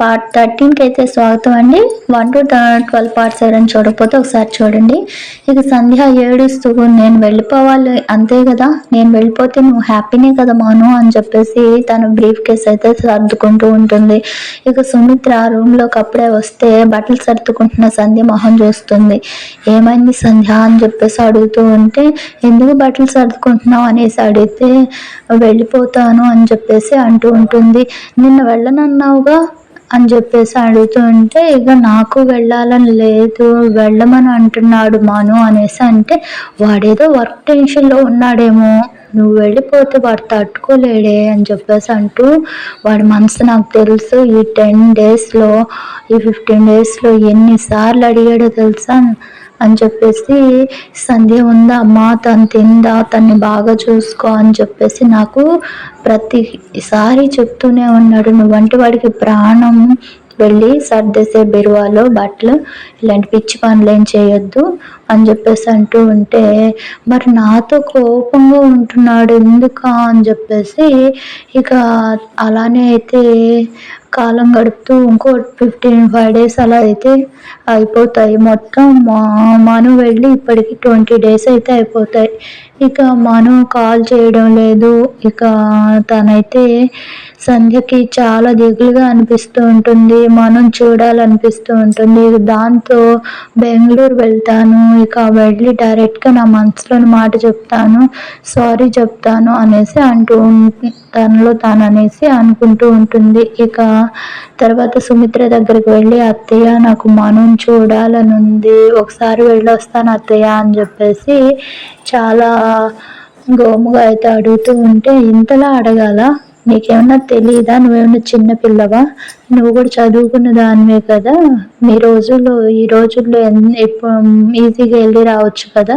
part థర్టీన్కి అయితే స్వాగతం అండి. వన్ టు ట్వెల్వ్ పార్ట్స్ ఎవరైనా చూడకపోతే ఒకసారి చూడండి. ఇక సంధ్య ఏడుస్తూ నేను వెళ్ళిపోవాలి అంతే కదా? నేను వెళ్ళిపోతే నువ్వు హ్యాపీనే కదా మాను? అని చెప్పేసి తను బ్రీఫ్ కేస్ అయితే సర్దుకుంటూ ఉంటుంది. ఇక సుమిత్ర రూమ్లోకి అప్పుడే వస్తే బట్టలు సర్దుకుంటున్న సంధ్య మొహం చూస్తుంది. ఏమైంది సంధ్య? అని చెప్పేసి అడుగుతూ ఉంటే ఎందుకు బట్టలు సర్దుకుంటున్నావు? అనేసి అడిగితే వెళ్ళిపోతాను అని చెప్పేసి అంటూ ఉంటుంది. నిన్న వెళ్ళనన్నావుగా? అని చెప్పేసి అడుగుతుంటే ఇక నాకు వెళ్ళాలని లేదు వెళ్ళమని అంటున్నాడు మాను అనేసి అంటే వాడేదో వర్క్ టెన్షన్లో ఉన్నాడేమో నువ్వు వెళ్ళిపోతే వాడు తట్టుకోలేడే అని చెప్పేసి అంటూ వాడి మనసు నాకు తెలుసు ఈ టెన్ డేస్లో ఈ ఫిఫ్టీన్ డేస్లో ఎన్నిసార్లు అడిగాడో తెలుసా? అని చెప్పేసి సంధ్య ఉందా? అమ్మ తను తిందా? తన్ని బాగా చూసుకో అని చెప్పేసి నాకు ప్రతిసారి చెప్తూనే ఉన్నాడు. నువ్వంటి వాడికి ప్రాణం. వెళ్ళి సర్దేసే బెరువాలో బట్టలు ఇలాంటి పిచ్చి పనులు ఏం చేయొద్దు. అని చెప్పేసి అంటూ ఉంటే మరి నాతో కోపంగా ఉంటున్నాడు ఎందుక? అని చెప్పేసి ఇక అలానే అయితే కాలం గడుపుతూ ఇంకో ఫిఫ్టీన్ ఫైవ్ డేస్ అలా అయితే అయిపోతాయి. మొత్తం మా మను వెళ్ళి ఇప్పటికి ట్వంటీ డేస్ అయితే అయిపోతాయి. ఇక మను కాల్ చేయడం లేదు. ఇక తనైతే సంధ్యకి చాలా దిగులుగా అనిపిస్తూ ఉంటుంది. మనం చూడాలనిపిస్తూ ఉంటుంది. దాంతో బెంగళూరు వెళ్తాను. ఇక వెళ్ళి డైరెక్ట్గా నా మనసులోని మాట చెప్తాను. సారీ చెప్తాను అనేసి అంటూ తనలో తాను అనేసి అనుకుంటూ ఉంటుంది. ఇక తర్వాత సుమిత్ర దగ్గరికి వెళ్ళి అత్తయ్య నాకు మనం చూడాలని ఉంది ఒకసారి వెళ్ళి వస్తాను అత్తయ్య అని చెప్పేసి చాలా గోముగా అయితే అడుగుతూ ఉంటే ఇంతలా అడగాల? నీకేమన్నా తెలియదా నువ్వేమన్నా చిన్న పిల్లవా? నువ్వు కూడా చదువుకున్న దానివే కదా? మీ రోజుల్లో ఈ రోజుల్లో ఈజీగా వెళ్ళి రావచ్చు కదా?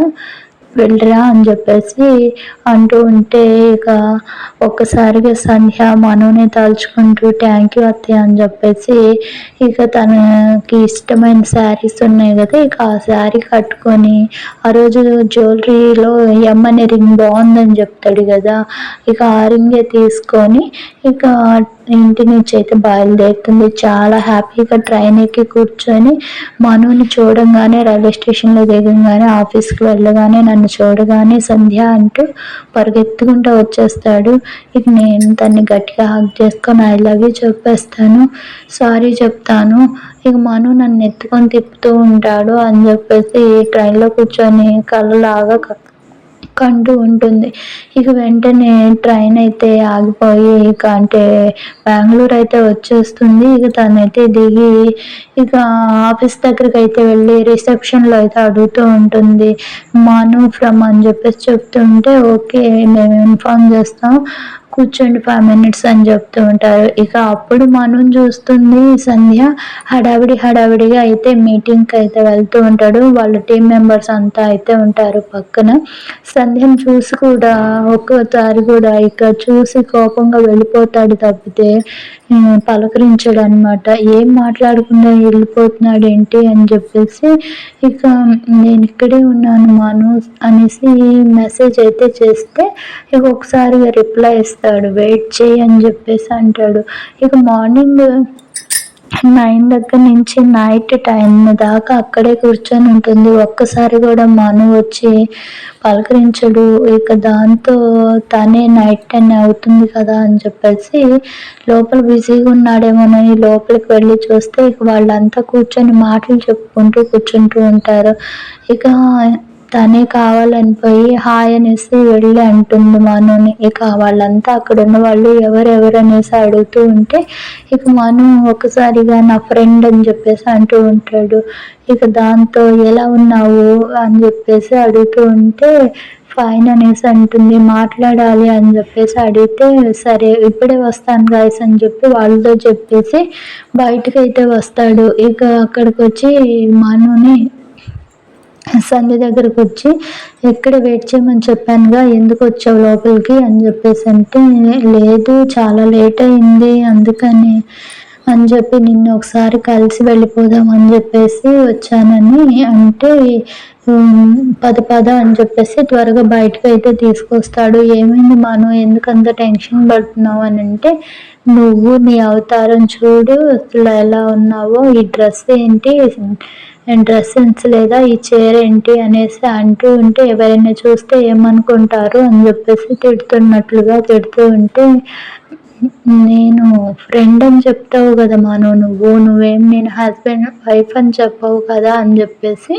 వెళ్ళరా అని చెప్పేసి అంటూ ఉంటే ఇక ఒక్కసారిగా సంధ్య మనోనే తలుచుకుంటూ థ్యాంక్ యూ అత్తయ్య అని చెప్పేసి ఇక తనకి ఇష్టమైన శారీస్ ఉన్నాయి కదా ఇక ఆ శారీ కట్టుకొని ఆ రోజు జ్యువెలరీలో ఎమ్మని రింగ్ బాగుందని చెప్తాడు కదా ఇక ఆ రింగే తీసుకొని ఇక ఇంటి నుంచి అయితే బయలుదేరుతుంది. చాలా హ్యాపీగా ట్రైన్ ఎక్కి కూర్చొని మనుని చూడంగానే రైల్వే స్టేషన్లో దిగంగానే ఆఫీస్కి వెళ్ళగానే నన్ను చూడగానే సంధ్య అంటూ పరిగెత్తుకుంటూ వచ్చేస్తాడు. ఇక నేను తన్ని గట్టిగా హక్ చేసుకొని ఐ లవ్ యూ చెప్పేస్తాను. సారీ చెప్తాను. ఇక మను నన్ను ఎత్తుకొని తిప్పుతూ ఉంటాడు అని చెప్పేసి ట్రైన్లో కూర్చొని కళ్ళలాగా అంటూ ఉంటుంది. ఇక వెంటనే ట్రైన్ అయితే ఆగిపోయి ఇక అంటే బెంగళూరు అయితే వచ్చేస్తుంది. ఇక తనైతే దిగి ఇక ఆఫీస్ దగ్గరికి అయితే వెళ్ళి రిసెప్షన్లో అయితే అడుగుతూ ఉంటుంది. మాను ఫ్రమ్ అని చెప్పేసి చెప్తుంటే ఓకే మేము ఇన్ఫామ్ చేస్తాం. కూర్చోండి ఫైవ్ మినిట్స్ అని చెప్తూ ఉంటారు. ఇక అప్పుడు మనం చూస్తుంది సంధ్య. హడావిడి హడావిడిగా అయితే మీటింగ్కి అయితే వెళ్తూ ఉంటాడు. వాళ్ళ టీం మెంబర్స్ అంతా అయితే ఉంటారు పక్కన. సంధ్యను చూసి కూడా ఒక్కసారి కూడా ఇక చూసి కోపంగా వెళ్ళిపోతాడు తప్పితే పలకరించాడు అనమాట ఏం మాట్లాడకుండా వెళ్ళిపోతున్నాడు ఏంటి? అని చెప్పేసి ఇక నేను ఇక్కడే ఉన్నాను మాను అనేసి మెసేజ్ అయితే చేస్తే ఇక ఒకసారి రిప్లై ఇస్తాడు. వెయిట్ చేయి అని చెప్పేసి అంటాడు. ఇక మార్నింగ్ నైన్ దగ్గర నుంచి నైట్ టైం దాకా అక్కడే కూర్చొని ఉంటుంది. ఒక్కసారి కూడా మను వచ్చి పలకరించడు. ఇక దాంతో తనే నైట్ టెన్ అవుతుంది కదా అని చెప్పేసి లోపల బిజీగా ఉన్నాడేమోనని లోపలికి వెళ్ళి చూస్తే ఇక వాళ్ళంతా కూర్చొని మాటలు చెప్పుకుంటూ కూర్చుంటూ ఉంటారు. ఇక తనే కావాలని పోయి హాయ్ అనేసి వెళ్ళి అంటుంది మనుని. ఇక వాళ్ళంతా అక్కడ ఉన్న వాళ్ళు ఎవరెవరు అనేసి అడుగుతూ ఉంటే ఇక మను ఒకసారిగా నా ఫ్రెండ్ అని చెప్పేసి అంటూ ఉంటాడు. ఇక దాంతో ఎలా ఉన్నావు అని చెప్పేసి అడుగుతూ ఉంటే ఫైన్ అనేసి అంటుంది. మాట్లాడాలి అని చెప్పేసి అడిగితే సరే ఇప్పుడే వస్తాను గాయస్ అని చెప్పి వాళ్ళతో చెప్పేసి బయటకైతే అయితే వస్తాడు. ఇక అక్కడికి వచ్చి మనుని సంధ్య దగ్గరకు వచ్చి ఎక్కడ వెయిట్ చేయమని చెప్పానుగా ఎందుకు వచ్చావు లోపలికి? అని చెప్పేసి అంటే లేదు చాలా లేట్ అయింది అందుకని అని చెప్పి నిన్ను ఒకసారి కలిసి వెళ్ళిపోదాం అని చెప్పేసి వచ్చానని అంటే పద పద అని చెప్పేసి త్వరగా బయటకు అయితే తీసుకొస్తాడు. ఏమైంది మనం ఎందుకంత టెన్షన్ పడుతున్నావు? అని అంటే నువ్వు నీ అవతారం చూడు అసలు ఎలా ఉన్నావో ఈ డ్రెస్ ఏంటి? డ్రెస్ సెన్స్ లేదా ఈ చీర ఏంటి అనేసి అంటూ ఉంటే ఎవరైనా చూస్తే ఏమనుకుంటారు అని చెప్పేసి తిడుతున్నట్లుగా తిడుతూ ఉంటే నేను ఫ్రెండ్ అని చెప్తావు కదా మాను నువ్వు నువ్వేం నేను హస్బెండ్ వైఫ్ అని చెప్పావు కదా అని చెప్పేసి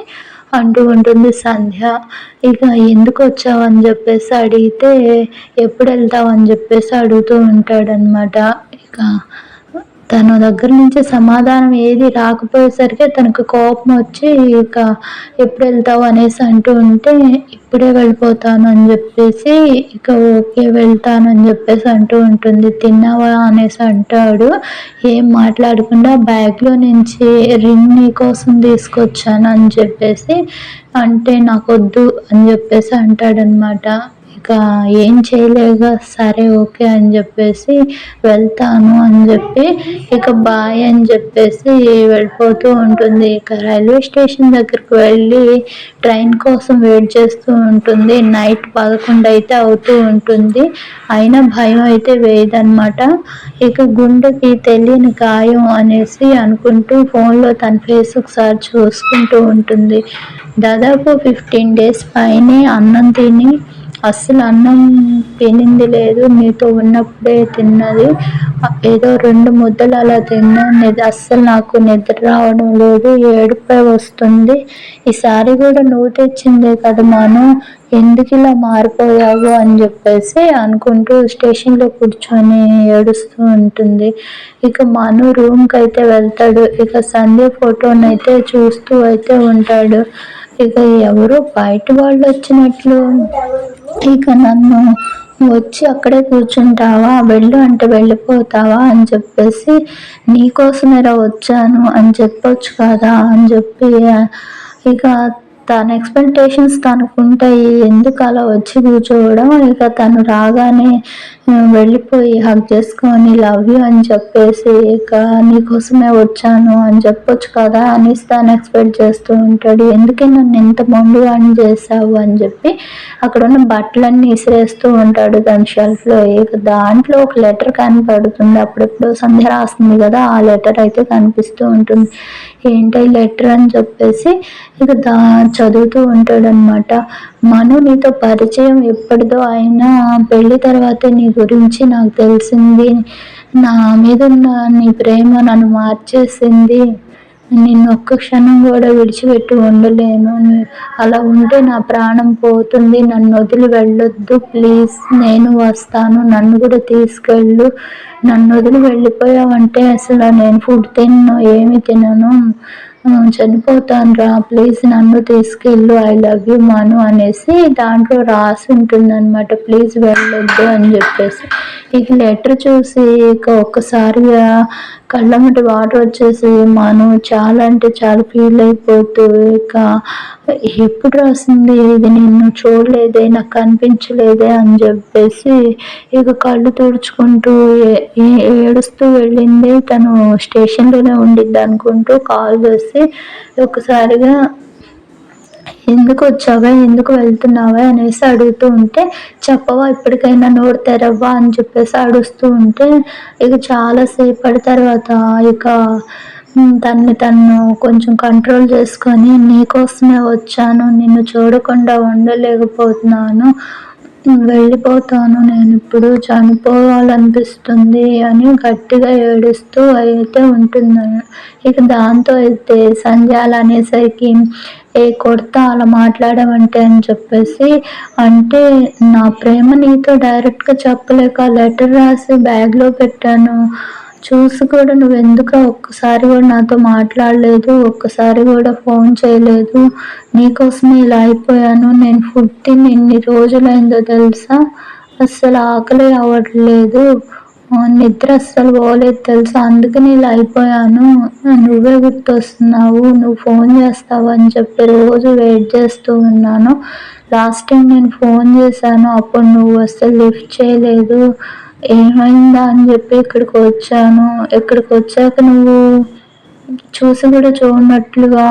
అంటూ ఉంటుంది సంధ్య. ఇక ఎందుకు వచ్చావు అని చెప్పేసి అడిగితే ఎప్పుడు వెళ్తావు అని చెప్పేసి అడుగుతూ ఉంటాడనమాట ఇక తన దగ్గర నుంచి సమాధానం ఏది రాకపోయేసరికి తనకు కోపం వచ్చి ఇక ఎప్పుడు వెళ్తావు? అనేసి అంటూ ఉంటే ఇప్పుడే వెళ్ళిపోతాను అని చెప్పేసి ఇక ఓకే వెళ్తాను అని చెప్పేసి అంటూ ఉంటుంది. తిన్నావా? అనేసి అంటాడు. ఏం మాట్లాడకుండా బ్యాగ్లో నుంచి రింగ్ నీ కోసం తీసుకొచ్చాను అని చెప్పేసి అంటే నాకు వద్దు అని చెప్పేసి అంటాడనమాట. ఇక ఏం చేయలేక సరే ఓకే అని చెప్పేసి వెళ్తాను అని చెప్పి ఇక బాయ్ అని చెప్పేసి వెళ్ళిపోతూ ఉంటుంది. ఇక రైల్వే స్టేషన్ దగ్గరికి వెళ్ళి ట్రైన్ కోసం వెయిట్ చేస్తూ ఉంటుంది. నైట్ పదకొండు అయితే అవుతూ ఉంటుంది. అయినా భయం అయితే వేయదనమాట ఇక గుండెకి తెలియని గాయం అనేసి అనుకుంటూ ఫోన్లో తన ఫేస్ ఒకసారి చూసుకుంటూ ఉంటుంది. దాదాపు ఫిఫ్టీన్ డేస్ పైనే అన్నం తిని అస్సలు అన్నం తినింది లేదు. మీతో ఉన్నప్పుడే తిన్నది. ఏదో రెండు ముద్దలు అలా తిన్నాను అస్సలు నాకు నిద్ర రావడం లేదు. ఏడుపై వస్తుంది. ఈసారి కూడా నువ్వు తెచ్చిందే కదా మనం. ఎందుకు ఇలా మారిపోయావు అని చెప్పేసి అనుకుంటూ స్టేషన్లో కూర్చొని ఏడుస్తూ ఉంటుంది. ఇక మను రూమ్కి అయితే వెళ్తాడు. ఇక సంధ్య ఫోటోని అయితే చూస్తూ అయితే ఉంటాడు. ఇక ఎవరో బయట వాళ్ళు వచ్చినట్లు. ఇక నన్ను వచ్చి అక్కడే కూర్చుంటావా? వెళ్ళు అంటే వెళ్ళిపోతావా అని చెప్పేసి నీకోసమేరా వచ్చాను అని చెప్పొచ్చు కదా అని చెప్పి ఇక తన ఎక్స్పెక్టేషన్స్ తనకుంటాయి. ఎందుకు అలా వచ్చి కూర్చోవడం? ఇక తను రాగానే వెళ్ళిపోయి హక్ చేసుకొని లవ్ యూ అని చెప్పేసి ఇక నీకోసమే వచ్చాను అని చెప్పొచ్చు కదా అనేసి తను ఎక్స్పెక్ట్ చేస్తూ ఉంటాడు. ఎందుకే నన్ను ఎంత అని చేసావు అని చెప్పి అక్కడ ఉన్న బట్టలన్నీ ఇసిరేస్తూ ఉంటాడు దాని షెల్ఫ్లో ఇక దాంట్లో ఒక లెటర్ కనపడుతుంది. అప్పుడప్పుడు సంధ్య రాస్తుంది కదా ఆ లెటర్ అయితే కనిపిస్తూ ఉంటుంది. ఏంటి లెటర్ అని చెప్పేసి ఇక దా చదువుతూ ఉంటాడనమాట మను నీతో పరిచయం ఎప్పటిదో అయినా పెళ్ళి తర్వాత నీ గురించి నాకు తెలిసింది. నా మీద ఉన్న నీ ప్రేమ నన్ను మార్చేసింది. నిన్ను ఒక్క క్షణం కూడా విడిచిపెట్టి ఉండలేను. అలా ఉంటే నా ప్రాణం పోతుంది. నన్ను వదిలి వెళ్ళొద్దు. ప్లీజ్ నేను వస్తాను. నన్ను కూడా తీసుకెళ్ళు. నన్ను వదిలి వెళ్ళిపోయావంటే అసలు నేను ఫుడ్ తిన్ను ఏమి తినను. చనిపోతాను రా ప్లీజ్ నన్ను తీసుకెళ్ళు ఐ లవ్ యూ మను అనేసి దాంట్లో రాసి ఉంటుంది అనమాట ప్లీజ్ వెళ్ళొద్దు అని చెప్పేసి. ఇక లెటర్ చూసి ఇక ఒక్కసారిగా కళ్ళమ్మటి వాటర్ వచ్చేసి మనం చాలా అంటే చాలా ఫీల్ అయిపోతూ ఇక ఎప్పుడు రాసింది ఇది నిన్ను చూడలేదే నాకు కనిపించలేదే అని చెప్పేసి ఇక కళ్ళు తుడుచుకుంటూ ఏడుస్తూ వెళ్ళింది. తను స్టేషన్లోనే ఉండిద్ది అనుకుంటూ కాల్ చేసి ఒకసారిగా ఎందుకు వచ్చావా? ఎందుకు వెళ్తున్నావా? అనేసి అడుగుతూ ఉంటే చెప్పవా ఇప్పటికైనా నోరు తెరవ్వా అని చెప్పేసి అడుస్తూ ఉంటే ఇక చాలాసేపటి తర్వాత ఇక తన్ని తను కొంచెం కంట్రోల్ చేసుకొని నీకోసమే వచ్చాను. నిన్ను చూడకుండా ఉండలేకపోతున్నాను. వెళ్ళిపోతాను. నేను ఇప్పుడు చనిపోవాలనిపిస్తుంది అని గట్టిగా ఏడుస్తూ అయితే ఉంటుంది ఇక దాంతో అయితే సంధ్యాలు అనేసరికి ఏ కొడతా అలా మాట్లాడమంటే అని చెప్పేసి అంటే నా ప్రేమ నీతో డైరెక్ట్గా చెప్పలేక లెటర్ రాసి బ్యాగ్లో పెట్టాను. చూసి కూడా నువ్వు ఎందుకు ఒక్కసారి కూడా నాతో మాట్లాడలేదు ఒక్కసారి కూడా ఫోన్ చేయలేదు? నీకోసమే ఇలా అయిపోయాను. నేను ఫుడ్ తిని ఎన్ని రోజులైందో తెలుసా? అస్సలు ఆకలి అవ్వట్లేదు. నిద్ర అస్సలు పోలేదు తెలుసా? అందుకని ఇలా అయిపోయాను. నువ్వే గుర్తొస్తున్నావు. నువ్వు ఫోన్ చేస్తావు అని చెప్పి రోజు వెయిట్ చేస్తూ ఉన్నాను. లాస్ట్ టైం నేను ఫోన్ చేశాను. అప్పుడు నువ్వు అస్సలు లిఫ్ట్ చేయలేదు. ఏమైందా అని చెప్పి ఇక్కడికి వచ్చాను. ఇక్కడికి వచ్చాక నువ్వు చూసి కూడా చూడనట్లుగా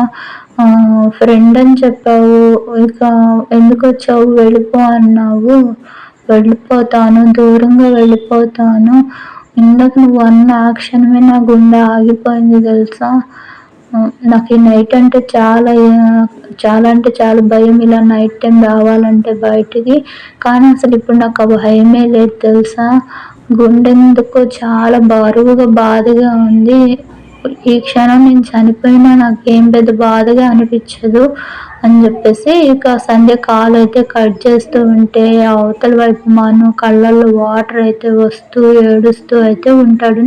ఫ్రెండ్ అని చెప్పావు. ఇక ఎందుకు వచ్చావు? వెళ్ళిపో అన్నావు. వెళ్ళిపోతాను దూరంగా వెళ్ళిపోతాను. ఇందాక నువ్వు అన్న యాక్షన్మే నా గుండె ఆగిపోయింది తెలుసా? నాకు ఈ నైట్ అంటే చాలా చాలా అంటే చాలా భయం ఇలా నైట్ టైం రావాలంటే బయటికి కానీ అసలు ఇప్పుడు నాకు ఆ భయమే లేదు తెలుసా? గుండెందుకు చాలా బరువుగా బాధగా ఉంది. ఈ క్షణం నేను చనిపోయినా నాకేం పెద్ద బాధగా అనిపించదు అని చెప్పేసి ఇక సంధ్య కాలు అయితే కట్ చేస్తూ ఉంటే అవతల వైపు మాను కళ్ళల్లో వాటర్ అయితే వస్తూ ఏడుస్తూ అయితే ఉంటాడు.